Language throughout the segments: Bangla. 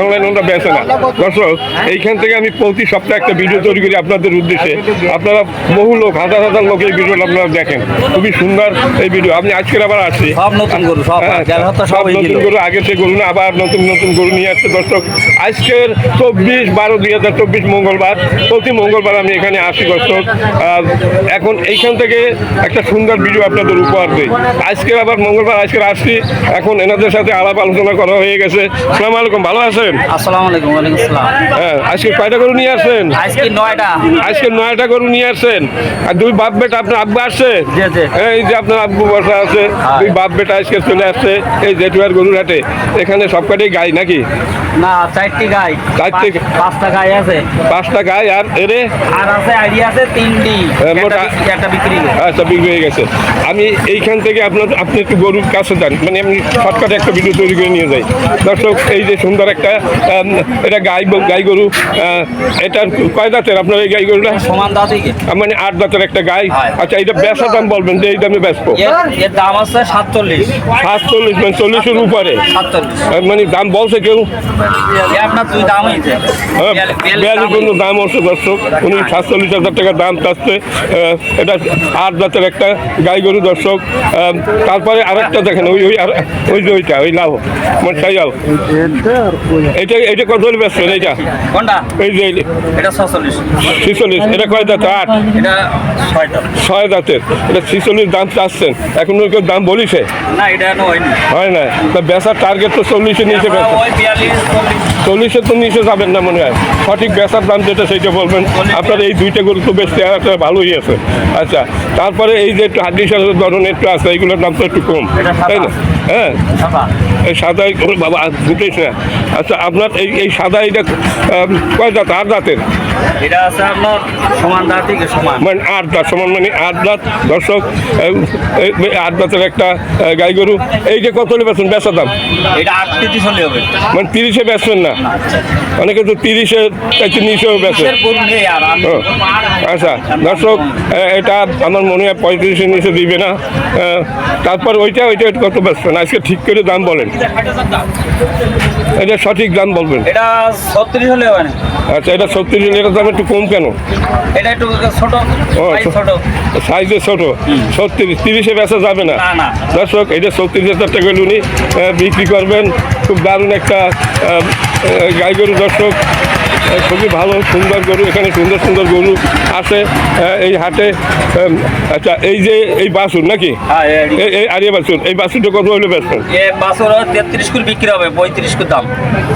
অনলাইন ওটা বেছে না। দর্শক এইখান থেকে আমি প্রতি সপ্তাহে একটা ভিডিও তৈরি করি আপনাদের উদ্দেশ্যে। আপনারা বহু লোক হাজার হাজার লোক এই ভিডিওটা আপনারা দেখেন। খুবই সুন্দর এই ভিডিও আজকের আবার আসছি। সব নতুন গরু সব হ্যাঁ, নতুন গরু আগে থেকে গরু না আবার নতুন নতুন গরু নিয়ে আসছে। দর্শক আজকের চব্বিশ বারো দুই হাজার চব্বিশ মঙ্গলবার প্রতি মঙ্গলবার আমি এখানে আসি দর্শক। আর এখন এইখান থেকে একটা সুন্দর ভিডিও আপনাদের উপহার দিই। আজকে আবার মঙ্গলবার আজকে আসছি। এখন এনাদের সাথে আলাপ আলোচনা করা হয়ে গেছে। সালাম আলাইকুম ভালো আছেন? আসসালামু আলাইকুম ওয়ালাইকুম আসসালাম হ্যাঁ আজকে কয়টা গরু নিয়ে আসছেন? আজকে নয়টা। আজকে নয়টা গরু নিয়ে আসছেন। আর দুই বাপ বেটা আপনার আব্বা আসছে। এই যে আপনার আব্বু বসা আছে দুই বাপ বেটা আজকে চলে আসছে এই জেঠুয়ার গরুর হাটে। এখানে সবকটাই গাই নাকি? না চারটি গাই। চারটি- পাঁচটা গাই আছে। পাঁচটা গাই আর এরে? আর আছে আইডিয়া আছে তিনটি। হ্যাঁ, একটা বিক্রি-। আচ্ছা বিক্রি হয়ে গেছে। আমি এইখান থেকে আপনার আপনি একটু গরুর কাছে যান। মানে আমি শর্টকাটে একটা ভিডিও তৈরি করে নিয়ে যাই। দর্শক এই যে সুন্দর একটা এটা গাই গাই গরু এটার কয় দাঁতের আপনার এই গাই গরুটা? সমান দাদিকে মানে আট দাঁতের একটা গাই। আচ্ছা এটা বেচা দাম বলবেন যে এই দামে বেচবো? এর এর দাম আছে সাতচল্লিশ। সাতচল্লিশ মানে চল্লিশের উপরে। মানে দাম বলছে কেউ? হ্যাঁ, বিয়াল্লিশ- বিয়াল্লিশ দাম হচ্ছে দর্শক। উনি সাতচল্লিশ হাজার টাকা দাম চাচ্ছে। এটা আট জাতের একটা গাই গরু দর্শক। তারপরে আরেকটা দেখেন ওই ওই ওই যে ওইটা ওই লাভ মানে সাইয়াল এটা এটা কত হলে বেচবেন এইটা? এই যে এটা ছচল্লিশ ছিচল্লিশ এটা কয় দাঁত আট। ছয় দাঁতের এটা ছিচল্লিশ দাম চাচ্ছেন। এখন কেউ দাম বলিছে? না এটা হয় না তা বেচার টার্গেট তো চল্লিশের নিচে বেচা। ওই বিয়াল্লিশ চল্লিশ চল্লিশের তো নিচে যাবেন না মনে হয়। সঠিক বেচার দাম যেটা সেইটা বলবেন। আপনার এই দুইটা গরু তো বেশ চেহারাটা ভালোই আছে। আচ্ছা তারপরে এই যে একটু হাড্ডি ধরনের একটু আছে এইগুলোর দাম তো একটু কম। তাই না? হ্যাঁ। সাদা। এই সাদা বাবা ফুটেছ না আচ্ছা আপনার এই এই সাদা এইটা কয় দাঁত আট দাঁতের এটা আছে আপনার সমান সমান। মানে আট দাঁত সমান মানে আট দাঁত দর্শক আট দাঁতের একটা গাই গরু। এই যে কত বেছেন বেচা দাম? এটা আট হবে। মানে তিরিশে বেচবেন না? অনেকে তো তিরিশে চাইতে নিচেও বেচে। কিসের গরু নেই আর আমি ও, আচ্ছা দর্শক এটা আমার মনে হয় পঁয়ত্রিশের নিচে দিবে না। তারপর ওইটা ওইটা কত বেচবেন? আজকে ঠিক করে দাম বলেন। এটা সঠিক দাম বলবেন। এটা ছত্রিশ হলে আচ্ছা এটা ছত্রিশ এটার দাম একটু কম কেন? এটা একটু ছোট ও সাইজ ছোট। ছত্রিশ তিরিশে বেচা যাবে না। দর্শক এটা ছত্রিশ হাজার টাকা উনি বিক্রি করবেন খুব দারুণ একটা গাইগরু গাই গরু দর্শক। খুবই ভালো সুন্দর গরু এখানে সুন্দর সুন্দর গরু আছে এই হাটে আচ্ছা এই যে এই বাসুর নাকি? হ্যাঁ এই- আরিয়া বাসুর এই বাসুরটা কত হলে বেচবেন? এ বাছর তেত্রিশ করে বিক্রি হবে পঁয়ত্রিশ করে দাম।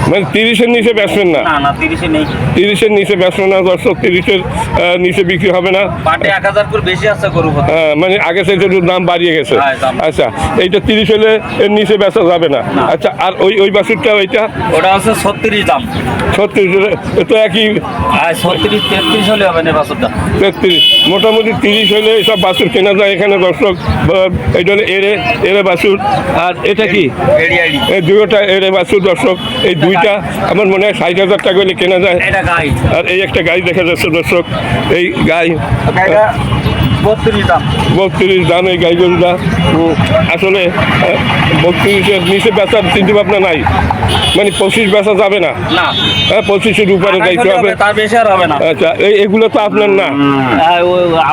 মানে তিরিশের নিচে বেচবেন না? না তিরিশে নেই। তিরিশের নিচে বেচবেন না দর্শক তিরিশের নিচে বিক্রি হবে না। পাটে এক হাজার করে বেশি আছে গরু হ্যাঁ, মানে আগে একটু দাম বাড়িয়ে গেছে। হ্যাঁ, আচ্ছা এইটা তিরিশ হলে এর নিচে বেচা যাবে না। আচ্ছা আর ওই ওই বাসুরটা ওইটা? ওটা আছে ছত্রিশ দাম। ছত্রিশ তো একই। তেত্রিশ মোটামুটি তিরিশ হলে এইসব বাছুর কেনা যায় এখানে দর্শক এইটা হলে এরে এরে বাছুর। আর এটা কি? এই দুটোটা এরে বাছুর দর্শক এই দুইটা আমার মনে হয় ষাট হাজার টাকা হলে কেনা যায়। আর এই একটা গাই দেখা যাচ্ছে দর্শক এই গাই। বত্রিশ দাম। এই গাই গরুটা। আসলে বত্রিশের নিচে বেচার চিন্তা ভাবনা নাই। মানে পঁচিশ বেচা যাবে না। না। হ্যাঁ পঁচিশের উপরে আঠাশ যাইতে হবে। তার বেশি আর হবে না। আচ্ছা এই এগুলো তো আপনার না?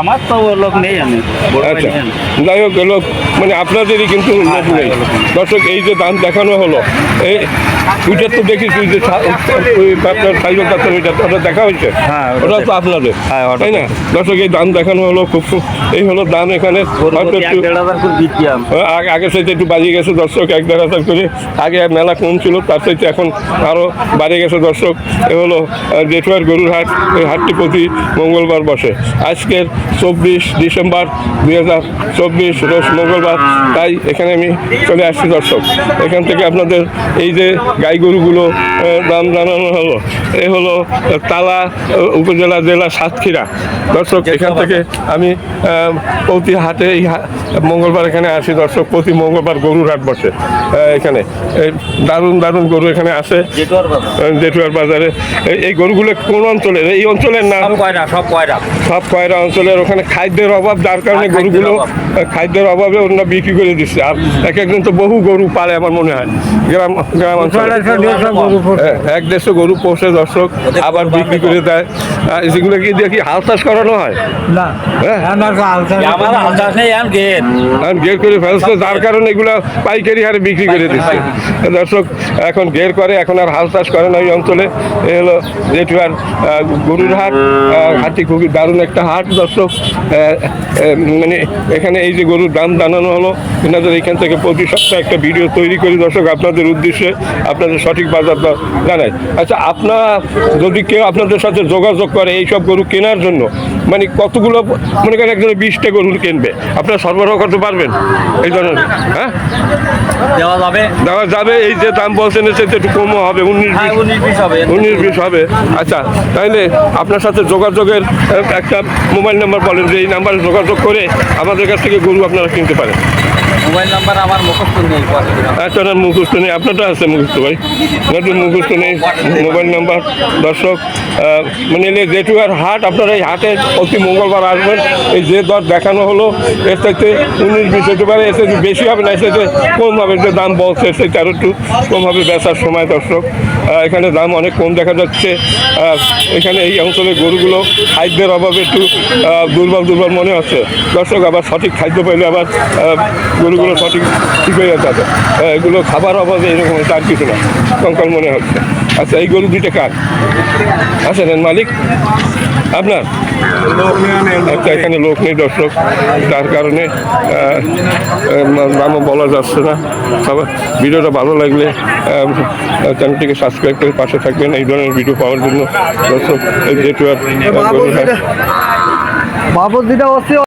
আমার তো লোক নেই আমি আচ্ছা যাই হোক এগুলো মানে আপনাদেরই কিন্তু লোক নেই। দর্শক এই যে দাম দেখানো হলো এই ওইটা তো দেখেছি যে আপনার ডাক্তার ওইটা ওটা দেখা হয়েছে? হ্যাঁ, ওটা তো আপনাদের হ্যাঁ, তাই না? দর্শক এই দাম দেখানো হলো খুব এই হলো দাম এখানে। আগে আগে সাইতে একটু বাড়িয়ে গেছে দর্শক এক দেড় হাজার করে। আগে মেলা কম ছিল তার সাইতে এখন আরও বাড়িয়ে গেছে দর্শক। এ হলো জেঠুয়ার গরুর হাট এই হাটটি প্রতি মঙ্গলবার বসে। আজকের চব্বিশ ডিসেম্বর দুই হাজার চব্বিশ রোজ মঙ্গলবার। তাই এখানে আমি চলে আসছি দর্শক। এখান থেকে আপনাদের এই যে গাই গরুগুলো দাম জানানো হলো এ হলো তালা উপজেলা জেলা সাতক্ষীরা। দর্শক এখান থেকে আমি প্রতি হাটে এই হা- মঙ্গলবার এখানে আসি দর্শক। প্রতি মঙ্গলবার গরুর হাট বসে এখানে। দারুণ দারুণ গরু এখানে আসে জেটুয়ার জেঠুয়ার বাজারে এই- গরুগুলো কোন অঞ্চলের? এই অঞ্চলের না? সব কয়রা সব কয়রা? সব কয়রা অঞ্চলের। ওখানে খাদ্যের অভাব যার কারণে হ্যাঁ, গরুগুলো খাদ্যের অভাবে ওনারা বিক্রি করে দিচ্ছে। আর এক একজন তো বহু গরু পালে আমার মনে হয়। গ্রাম গ্রাম অঞ্চলে। হ্যাঁ, এক দেশে গরু পোষে দর্শক আবার বিক্রি করে দেয়। যেগুলো কি দিয়ে কি হাল চাষ করানো হয়? না হ্যাঁ। গের করে ফেলছে যার কারণে এগুলো পাইকারি হারে বিক্রি করে দিচ্ছে। দর্শক এখন গের করে এখন আর হাল চাষ করে না ওই অঞ্চলে। এ হলো যেটু গরুর হাট হাটটি খুবই দারুণ একটা হাট। দর্শক মানে এখানে এই যে গরুর দাম জানানো হলো এনাদের এখান থেকে প্রতি সপ্তাহে একটা ভিডিও তৈরি করি। দর্শক আপনাদের উদ্দেশ্যে আপনাদের সঠিক বাজার দর জানাই। আচ্ছা আপনারা যদি কেউ আপনাদের সাথে যোগাযোগ করে এই সব গরু কেনার জন্য মানে কতগুলো মনে করেন একজনে বিশটা গরু কিনবে আপনারা সরবরাহ করতে পারবেন? এই ধরনের হ্যাঁ? দেওয়া যাবে। দেওয়া যাবে এই যে দাম বলছেন চাইতে একটু কমও হবে উনিশ হ্যাঁ বিশ উনিশ বিশ হবে। উনিশ বিশ হবে। আচ্ছা তাইলে আপনার সাথে যোগাযোগের একটা মোবাইল নাম্বার বলেন যে এই নাম্বারে যোগাযোগ করে আমাদের কাছ থেকে গরু আপনারা কিনতে পারেন। মোবাইল নাম্বার আমার মুখস্থ নেই একটা না মুখস্থ নেই। আপনারটা আছে মুখস্থ ভাই। নতুন মুখস্থ নেই। মোবাইল নাম্বার, দর্শক মানে জেঠুয়ার হাট, আপনারা এই হাটে প্রতি মঙ্গলবার আসবেন। এই যে দর দেখানো হলো, এর চাইতে উনিশ, বিশ হতে পারে। এর বেশি হবে না, এর চাইতে কম হবে। যে দাম বলছে, এর চাইতে আরও একটু কম হবে বেচার সময়, দর্শক। এখানে দাম অনেক কম দেখা যাচ্ছে। এখানে এই অঞ্চলের গরুগুলো খাদ্যের অভাবে একটু দুর্বল দুর্বল মনে হচ্ছে। দর্শক, আবার সঠিক খাদ্য পেলে আবার গরুগুলো সঠিক ঠিক হয়ে যাবে আহ, এগুলো খাবার অভাবে এরকম আর কিছু না। কঙ্কাল মনে হচ্ছে। আচ্ছা এই গরু দুইটা কার? আচ্ছা মালিক। আপনার? আচ্ছা এখানে লোক নেই দর্শক। তার কারণে নামও বলা যাচ্ছে না। সবার ভিডিওটা ভালো লাগলে চ্যানেলটিকে সাবস্ক্রাইব করে পাশে থাকবেন। এই ধরনের ভিডিও পাওয়ার জন্য দর্শক যেটু আর বাবু যেটা হচ্ছে